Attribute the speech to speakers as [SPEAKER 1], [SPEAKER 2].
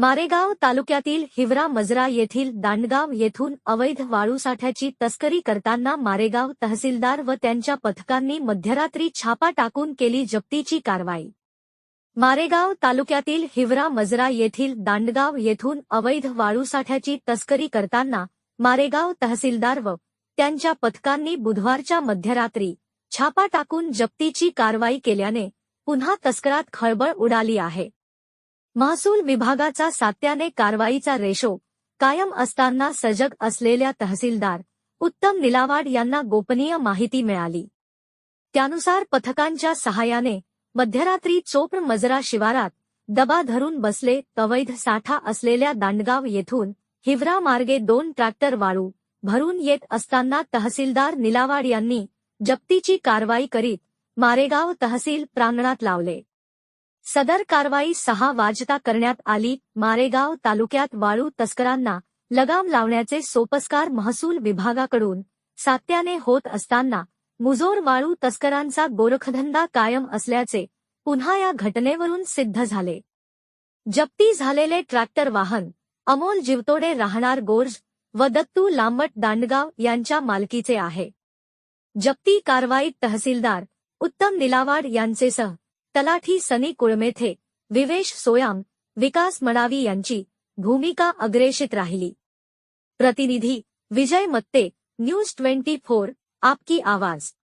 [SPEAKER 1] मारेगाव तालुक्यातील हिवरा मजरा येथील दांडगाव येथून अवैध वाळूसाठ्याची तस्करी करताना मारेगाव तहसीलदार व त्यांच्या पथकांनी मध्यरात्री छापा टाकून केली जप्तीची कारवाई. मारेगाव तालुक्यातील हिवरा मजरा येथील दांडगाव येथून अवैध वाळूसाठ्याची तस्करी करताना मारेगाव तहसीलदार व त्यांच्या पथकांनी बुधवारच्या मध्यरात्री छापा टाकून जप्तीची कारवाई केल्याने पुन्हा तस्करात खळबळ उडाली आहे. महसूल विभागाचा सात्याने कारवाईचा रेशो कायम असताना सजग असलेल्या तहसीलदार उत्तम निलावाड यांना गोपनीय माहिती मिळाली. त्यानुसार पथकांच्या सहाय्याने मध्यरात्री चोप्र मजरा शिवारात दबा धरून बसले अवैध साठा असलेल्या दांडगाव येथून हिवरा मार्गे दोन ट्रॅक्टर वाळू भरून येत असताना तहसीलदार निलावाड यांनी जप्तीची कारवाई करीत मारेगाव तहसील प्रांगणात लावले. सदर कारवाई सहा वाजता करण्यात आली. मारेगाव तालुक्यात वाळू तस्करांना लगाम लावण्याचे सोपस्कार महसूल विभागाकडून सात्याने होत असताना मुजोर वाळू तस्करांचा गोरखधंदा कायम असल्याचे पुन्हा या घटनेवरून सिद्ध झाले. जप्ती झालेले ट्रॅक्टर वाहन अमोल जिवतोडे राहणार गोर्ज व दत्तू लांबट दांडगाव यांच्या मालकीचे आहे. जप्ती कारवाईत तहसीलदार उत्तम निलावाड यांचेसह तलाठी सनी कुळमेथे विवेश सोयाम, विकास मडावी यांची भूमिका अग्रेषित राहिली. प्रतिनिधि Vijay Matte, news twenty four, आपकी आवाज़.